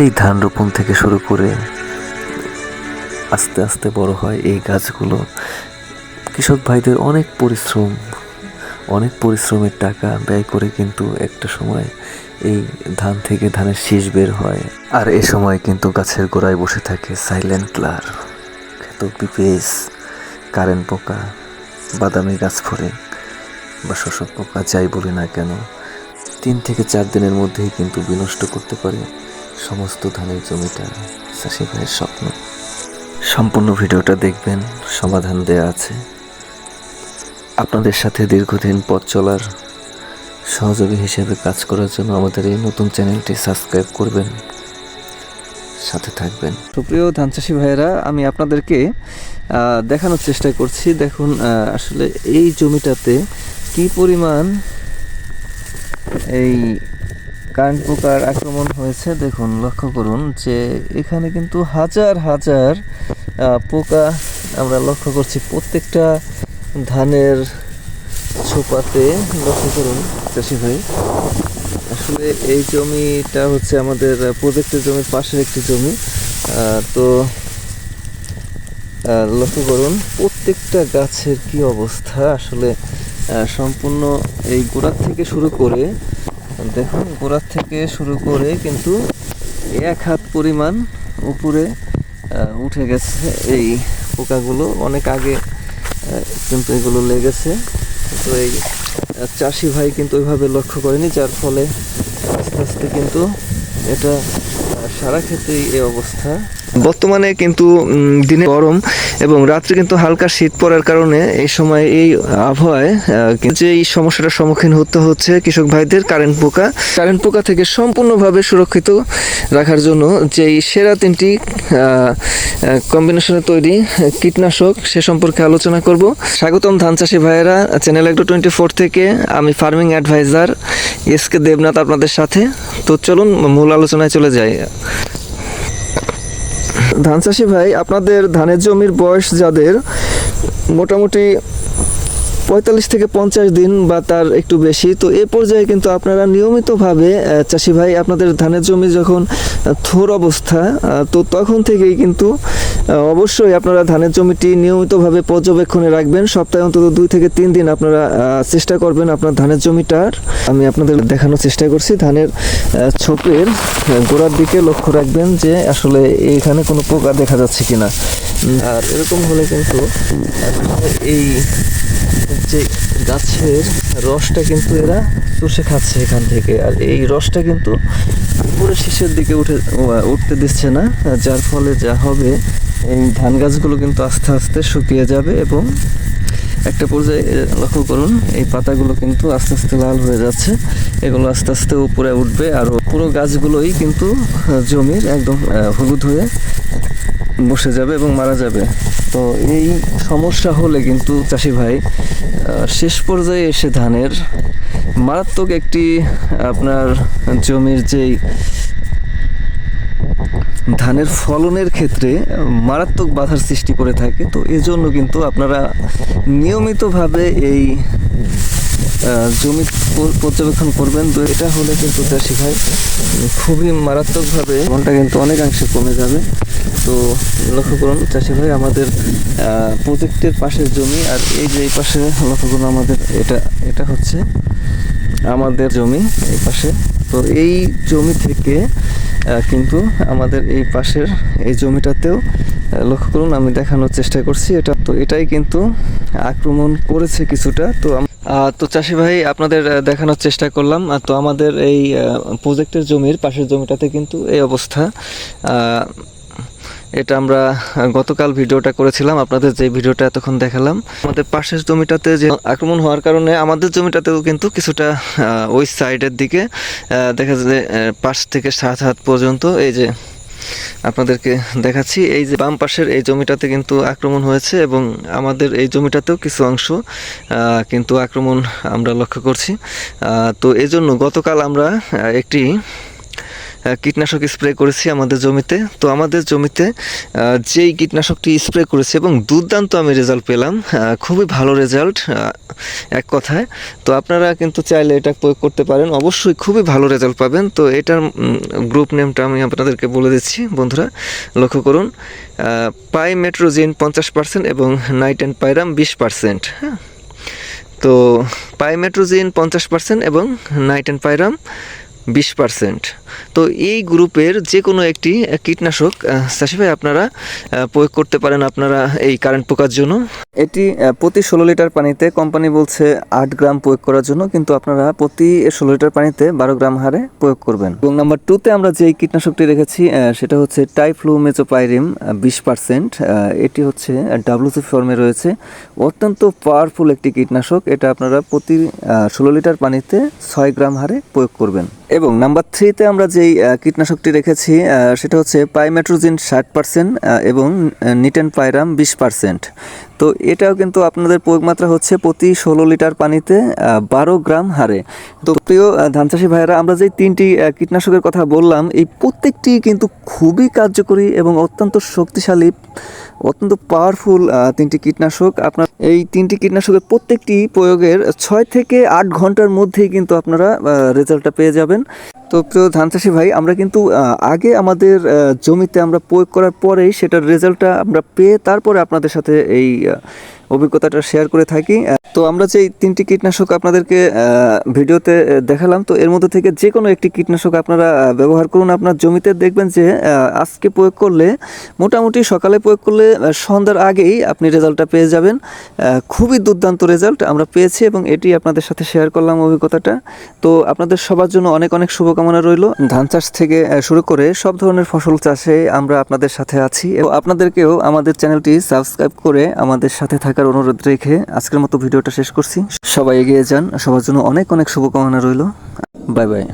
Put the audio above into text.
সেই ধান রোপণ থেকে শুরু করে আস্তে আস্তে বড় হয় এই গাছগুলো। কৃষক ভাইদের অনেক পরিশ্রম, অনেক পরিশ্রমের টাকা ব্যয় করে কিন্তু একটা সময় এই ধান থেকে ধানের শীষ বের হয়। আর এ সময় কিন্তু গাছের গোড়ায় বসে থাকে সাইলেন্ট ক্লার খেত পিপেস কারেন্ট পোকা, বাদামি গাছ ফড়ে বা শোষক পোকা যাই বলি না কেন, তিন থেকে চার দিনের মধ্যেই কিন্তু বিনষ্ট করতে পারে সমস্ত ধানের জমিটা চাষি ভাইয়ের স্বপ্ন। সম্পূর্ণ ভিডিওটা দেখবেন, সমাধান দেয়া আছে। আপনাদের সাথে দীর্ঘদিন পথ চলার সহযোগী হিসেবে কাজ করার জন্য আমাদের এই নতুন চ্যানেলটি সাবস্ক্রাইব করবেন, সাথে থাকবেন। সুপ্রিয় ধান চাষি ভাইয়েরা, আমি আপনাদেরকে দেখানোর চেষ্টা করছি। দেখুন আসলে এই জমিটাতে কি পরিমাণ এই কারেন্ট পোকার আক্রমণ হয়েছে, দেখুন, লক্ষ্য করুন যে এখানে কিন্তু হাজার হাজার পোকা আমরা লক্ষ্য করছি। প্রত্যেকটা ধানের ছোপাতে লক্ষ্য করুন, চাষি ভাই। আসলে এই জমিটা হচ্ছে আমাদের প্রজেক্টের জমির পাশের একটি জমি। তো লক্ষ্য করুন, প্রত্যেকটা গাছের কি অবস্থা? আসলে সম্পূর্ণ এই গোড়ার থেকে শুরু করে দেখুন, গোড়ার থেকে শুরু করে কিন্তু এক হাত পরিমাণ উপরে উঠে গেছে এই পোকাগুলো। অনেক আগে কিন্তু এগুলো লেগেছে। তো এই চাষি ভাই কিন্তু ওইভাবে লক্ষ্য করেনি, যার ফলে আস্তে আস্তে কিন্তু এটা সারা ক্ষেত্রেই এই অবস্থা। বর্তমানে কিন্তু দিনে গরম এবং রাত্রে কিন্তু হালকা শীত পড়ার কারণে এই সময় এই আবহাওয়ায় যে এই সমস্যাটার সম্মুখীন হতে হচ্ছে কৃষক ভাইদের কারেন্ট পোকা। কারেন্ট পোকা থেকে সম্পূর্ণভাবে সুরক্ষিত রাখার জন্য যে সেরা তিনটি কম্বিনেশনে তৈরি কীটনাশক সে সম্পর্কে আলোচনা করব। স্বাগতম ধান চাষি ভাইয়েরা, চ্যানেল একটু টোয়েন্টি ফোর থেকে আমি farming adviser S K Debnath আপনাদের সাথে। তো চলুন মূল আলোচনায় চলে যাই। ধান চাষি ভাই আপনাদের ধানের জমির বয়স যাদের মোটামুটি পঁয়তাল্লিশ থেকে পঞ্চাশ দিন বা তার একটু বেশি। তো এ পর্যায়ে কিন্তু আপনারা নিয়মিতভাবে চাষি ভাই, আপনাদের ধানের জমি যখন থোর অবস্থা তো তখন থেকেই কিন্তু অবশ্যই আপনারা ধানের জমিটি নিয়মিতভাবে পর্যবেক্ষণে রাখবেন। সপ্তাহে অন্তত দুই থেকে তিন দিন আপনারা চেষ্টা করবেন আপনার ধানের জমিটার। আমি আপনাদের দেখানোর চেষ্টা করছি ধানের ছোপের গোড়ার দিকে লক্ষ্য রাখবেন যে আসলে এখানে কোনো পোকা দেখা যাচ্ছে কিনা। আর এরকম হলে কিন্তু এই যে গাছের রসটা কিন্তু এরা চষে খাচ্ছে এখান থেকে। আর এই রসটা কিন্তু পুরো শীষের দিকে উঠে উঠতে দিচ্ছে না, যার ফলে যা হবে, এই ধান গাছগুলো কিন্তু আস্তে আস্তে শুকিয়ে যাবে এবং একটা পর্যায়ে লক্ষ্য করুন, এই পাতাগুলো কিন্তু আস্তে আস্তে লাল হয়ে যাচ্ছে। এগুলো আস্তে আস্তে উপরে উঠবে, আর পুরো গাছগুলোই কিন্তু জমির একদম হলুদ হয়ে বসে যাবে এবং মারা যাবে। তো এই সমস্যা হলে কিন্তু চাষি ভাই শেষ পর্যায়ে এসে ধানের মারাত্মক একটি, আপনার জমির যেই ধানের ফলনের ক্ষেত্রে মারাত্মক বাধার সৃষ্টি করে থাকে, তো এজন্য কিন্তু আপনারা নিয়মিতভাবে এই জমি পর্যবেক্ষণ করবেন। তো এটা হলে কিন্তু চাষি ভাই খুবই মারাত্মকভাবে ফলনটা কিন্তু অনেকাংশে কমে যাবে। তো লক্ষ্য করুন, চাষি ভাই, আমাদের প্রজেক্টের পাশের জমি আর এই যে এই পাশে লক্ষ্য করুন আমাদের এটা এটা হচ্ছে আমাদের জমি এই পাশে। তো এই জমি থেকে কিন্তু আমাদের এই পাশের এই জমিটাতেও লক্ষ্য করুন, আমি দেখানোর চেষ্টা করছি এটা। তো এটাই কিন্তু আক্রমণ করেছে কিছুটা। তো তো চাষি ভাই, আপনাদের দেখানোর চেষ্টা করলাম। তো আমাদের এই প্রজেক্টের জমির, পাশের জমিটাতে কিন্তু এই অবস্থা। এটা আমরা গতকাল ভিডিওটা করেছিলাম, আপনাদের যে ভিডিওটা এতক্ষণ দেখালাম। আমাদের পাশের জমিটাতে যে আক্রমণ হওয়ার কারণে আমাদের জমিটাতেও কিন্তু কিছুটা ওই সাইডের দিকে দেখা যায় পাশ থেকে সাত হাত পর্যন্ত এই যে আপনাদেরকে দেখাচ্ছি। এই যে বাম পাশের এই জমিটাতে কিন্তু আক্রমণ হয়েছে এবং আমাদের এই জমিটাতেও কিছু অংশ কিন্তু আক্রমণ আমরা লক্ষ্য করছি। তো এজন্য জন্য গতকাল আমরা একটি কীটনাশক স্প্রে করেছি আমাদের জমিতে। তো আমাদের জমিতে যেই কীটনাশকটি স্প্রে করেছি এবং দুর্দান্ত আমি রেজাল্ট পেলাম খুবই ভালো রেজাল্ট এক কথায়। তো আপনারা কিন্তু চাইলে এটা প্রয়োগ করতে পারেন। অবশ্যই খুবই ভালো রেজাল্ট পাবেন। তো এটার গ্রুপ নেমটা আমি আপনাদেরকে বলে দিচ্ছি, বন্ধুরা। লক্ষ্য করুন পাই মেট্রোজিন পঞ্চাশ পার্সেন্ট এবং নাইট অ্যান্ড পাইরাম বিশ পার্সেন্ট হ্যাঁ। তো পাইমেট্রোজিন পঞ্চাশ পার্সেন্ট এবং নাইট অ্যান্ড পাইরাম বিশ পার্সেন্ট। তো এই গ্রুপের যে কোনো একটি কীটনাশক চাষি আপনারা প্রয়োগ করতে পারেন আপনারা এই কারেন্ট পোকার জন্য। এটি প্রতি ষোলো লিটার পানিতে কোম্পানি বলছে আট গ্রাম প্রয়োগ করার জন্য, কিন্তু আপনারা প্রতি ষোলো লিটার পানিতে বারো গ্রাম হারে প্রয়োগ করবেন। এবং নাম্বার টুতে আমরা যে কীটনাশকটি রেখেছি সেটা হচ্ছে টাইফ্লুমেজোপাইরিম বিশ পার্সেন্ট। এটি হচ্ছে ডাব্লুসি ফর্মে রয়েছে। অত্যন্ত পাওয়ারফুল একটি কীটনাশক। এটা আপনারা প্রতি ষোলো লিটার পানিতে ছয় গ্রাম হারে প্রয়োগ করবেন। এবং নাম্বার থ্রিতে আমরা যেই কীটনাশকটি রেখেছি সেটা হচ্ছে পাইমেট্রোজিন ষাট পার্সেন্ট এবং নিটেন পাইরাম বিশ পার্সেন্ট তো এটাও কিন্তু আপনাদের প্রয়োগ মাত্রা হচ্ছে প্রতি ষোলো লিটার পানিতে বারো গ্রাম হারে। তো প্রিয় ধান চাষি ভাইয়েরা, আমরা যে তিনটি কীটনাশকের কথা বললাম, এই প্রত্যেকটি কিন্তু খুবই কার্যকরী এবং অত্যন্ত শক্তিশালী, অত্যন্ত পাওয়ারফুল তিনটি কীটনাশক। আপনার এই তিনটি কীটনাশকের প্রত্যেকটি প্রয়োগের ছয় থেকে আট ঘণ্টার মধ্যেই কিন্তু আপনারা রেজাল্টটা পেয়ে যাবেন। তো প্রিয় ধান চাষি ভাই, আমরা কিন্তু আগে আমাদের জমিতে আমরা প্রয়োগ করার পরেই সেটার রেজাল্টটা আমরা পেয়ে তারপরে আপনাদের সাথে এই অভিজ্ঞতাটা শেয়ার করে থাকি। তো আমরা যে তিনটি কীটনাশক আপনাদেরকে ভিডিওতে দেখালাম, তো এর মধ্যে থেকে যে কোনো একটি কীটনাশক আপনারা ব্যবহার করুন। আপনার জমিতে দেখবেন যে আজকে প্রয়োগ করলে, মোটামুটি সকালে প্রয়োগ করলে সন্ধ্যার আগেই আপনি রেজাল্টটা পেয়ে যাবেন। খুবই দুর্দান্ত রেজাল্ট আমরা পেয়েছি এবং এটি আপনাদের সাথে শেয়ার করলাম অভিজ্ঞতাটা। তো আপনাদের সবার জন্য অনেক অনেক শুভকামনা রইল। ধান চাষ থেকে শুরু করে সব ধরনের ফসল চাষে আমরা আপনাদের সাথে আছি। এবং আপনাদেরকেও আমাদের চ্যানেলটি সাবস্ক্রাইব করে আমাদের সাথে থাকার অনুরোধ রেখে আজকের মতো ভিডিওটা শেষ করছি। সবাই এগিয়ে যান সবার জন্য অনেক অনেক শুভকামনা রইল। Bye bye.